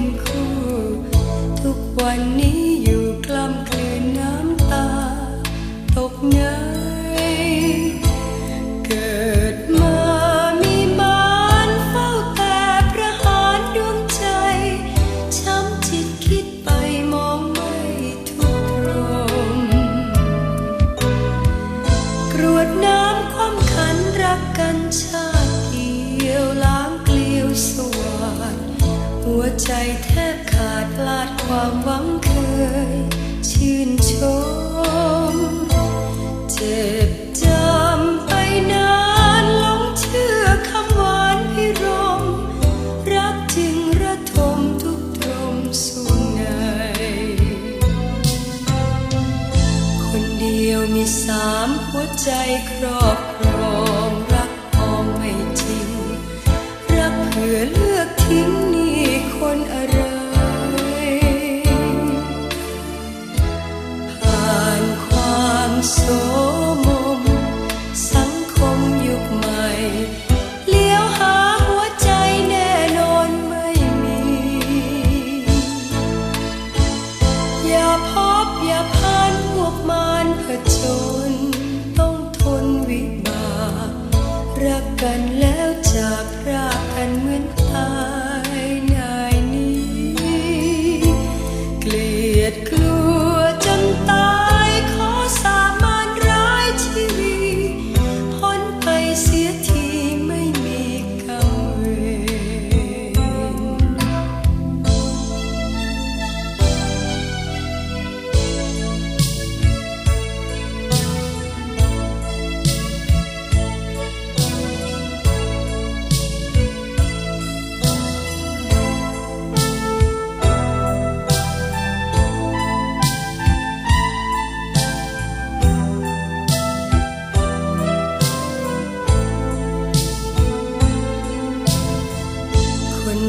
เป็นคู่ ทุกวันนี้อยู่กล้ำกลืนน้ำตา ตกไหนเกิดมามีมารเฝ้าแต่ประหารดวงใจ ช้ำจิตคิดไปมองไม่ทุกรงกรวดน้ำความขันรักกันชา หัวใจแทบขาดพลาดความหวังเคย ชื่นชม เจ็บจำไปนานหลงเชื่อคำหวานพิรม รักจึงระทมทุกตรมสูงใน คนเดียวมีสามหัวใจครอบครอง รักพองไม่จริง รักเพื่อ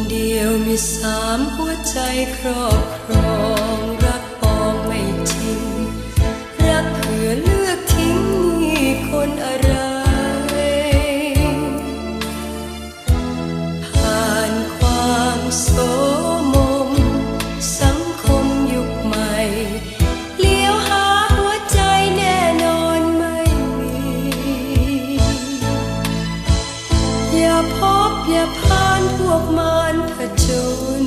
เดียวมีสามหัวใจครอบครองรักปองไม่ทิ้งรักเผื่อเลือกทิ้งนี่คนอะไร ผ่านความโศมม สังคมยุคใหม่ เลี้ยวหาหัวใจแน่นอนไม่มี อย่าพบอย่าพา พวกมารผจญ